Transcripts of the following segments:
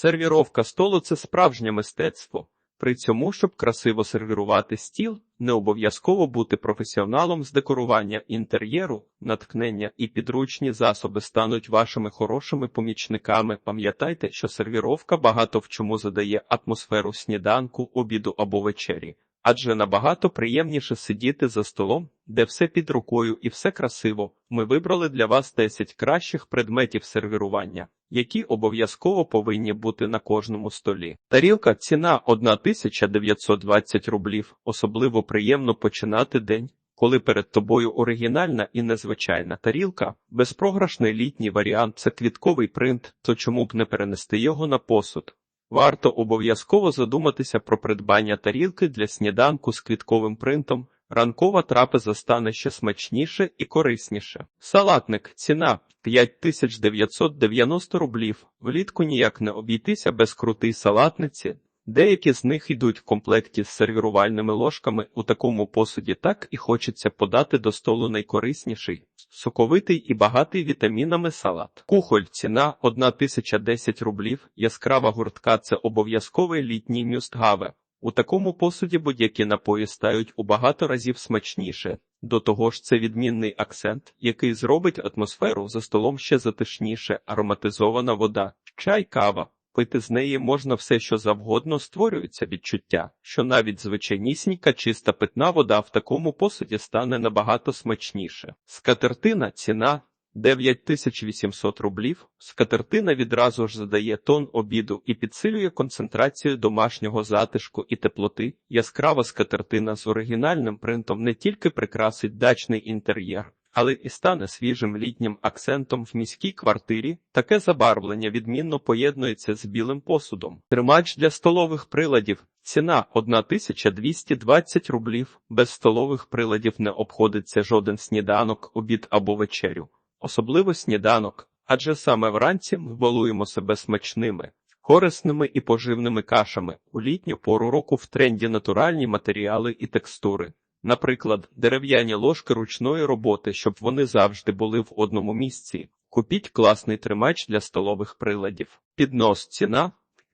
Сервіровка столу це справжнє мистецтво. При цьому, щоб красиво сервірувати стіл, не обов'язково бути професіоналом з декорування інтер'єру, наткнення і підручні засоби стануть вашими хорошими помічниками. Пам'ятайте, що сервіровка багато в чому задає атмосферу сніданку, обіду або вечері. Адже набагато приємніше сидіти за столом, де все під рукою і все красиво. Ми вибрали для вас 10 кращих предметів сервірування, які обов'язково повинні бути на кожному столі. Тарілка ціна 1920 рублів. Особливо приємно починати день, коли перед тобою оригінальна і незвичайна тарілка. Безпрограшний літній варіант це квітковий принт, то чому б не перенести його на посуд? Варто обов'язково задуматися про придбання тарілки для сніданку з квітковим принтом. Ранкова трапеза стане ще смачніше і корисніше. Салатник ціна 5990 рублів. Влітку ніяк не обійтися без крутий салатниці. Деякі з них йдуть в комплекті з сервірувальними ложками. У такому посуді так і хочеться подати до столу найкорисніший, соковитий і багатий вітамінами салат. Кухоль ціна 1010 рублів. Яскрава гуртка це обов'язковий літній мюстгаве. У такому посуді будь-які напої стають у багато разів смачніше. До того ж, це відмінний акцент, який зробить атмосферу за столом ще затишніше, ароматизована вода, чай, кава. Пити з неї можна все, що завгодно створюється відчуття, що навіть звичайнісінька чиста питна вода в такому посуді стане набагато смачніше. Скатертина ціна 9800 рублів. Скатертина відразу ж задає тон обіду і підсилює концентрацію домашнього затишку і теплоти. Яскрава скатертина з оригінальним принтом не тільки прикрасить дачний інтер'єр, але і стане свіжим літнім акцентом в міській квартирі. Таке забарвлення відмінно поєднується з білим посудом. Тримач для столових приладів. Ціна 1220 рублів. Без столових приладів не обходиться жоден сніданок, обід або вечерю. Особливо сніданок, адже саме вранці ми балуємо себе смачними, корисними і поживними кашами. У літню пору року в тренді натуральні матеріали і текстури. Наприклад, дерев'яні ложки ручної роботи, щоб вони завжди були в одному місці. Купіть класний тримач для столових приладів. Піднос ціна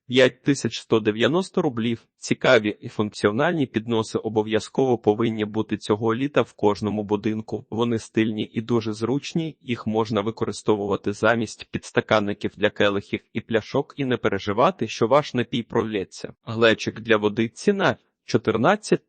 5190 рублів. Цікаві і функціональні підноси обов'язково повинні бути цього літа в кожному будинку. Вони стильні і дуже зручні, їх можна використовувати замість підстаканників для келихів і пляшок і не переживати, що ваш напій пролється. Глечик для води ціна 14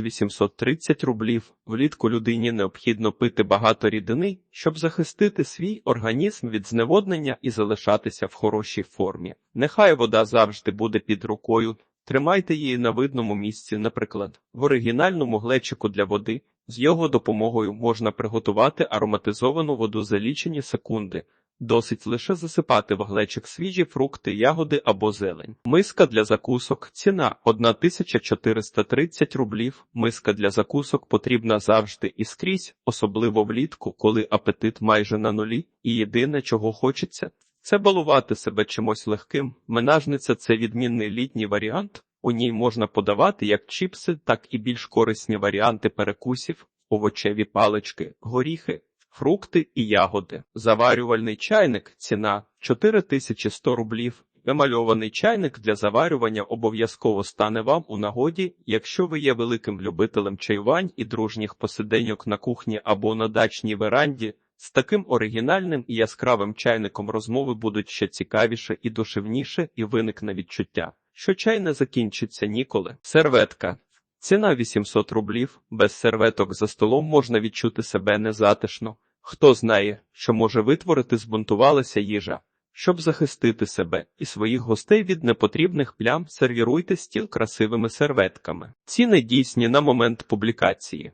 830 рублів. Влітку людині необхідно пити багато рідини, щоб захистити свій організм від зневоднення і залишатися в хорошій формі. Нехай вода завжди буде під рукою. Тримайте її на видному місці, наприклад, в оригінальному глечику для води. З його допомогою можна приготувати ароматизовану воду за лічені секунди. Досить лише засипати в свіжі фрукти, ягоди або зелень. Миска для закусок. Ціна 1430 рублів. Миска для закусок потрібна завжди і скрізь, особливо влітку, коли апетит майже на нулі, і єдине, чого хочеться, це балувати себе чимось легким. Менажниця це відмінний літній варіант. У ній можна подавати як чіпси, так і більш корисні варіанти перекусів, овочеві палички, горіхи. Фрукти і ягоди. Заварювальний чайник. Ціна 4100 рублів. Емальований чайник для заварювання обов'язково стане вам у нагоді, якщо ви є великим любителем чаювань і дружніх посиденьок на кухні або на дачній веранді. З таким оригінальним і яскравим чайником розмови будуть ще цікавіше і душевніше, і виникне відчуття, що чай не закінчиться ніколи. Серветка. Ціна 800 рублів. Без серветок за столом можна відчути себе незатишно. Хто знає, що може витворити збунтувалася їжа. Щоб захистити себе і своїх гостей від непотрібних плям, сервіруйте стіл красивими серветками. Ціни дійсні на момент публікації.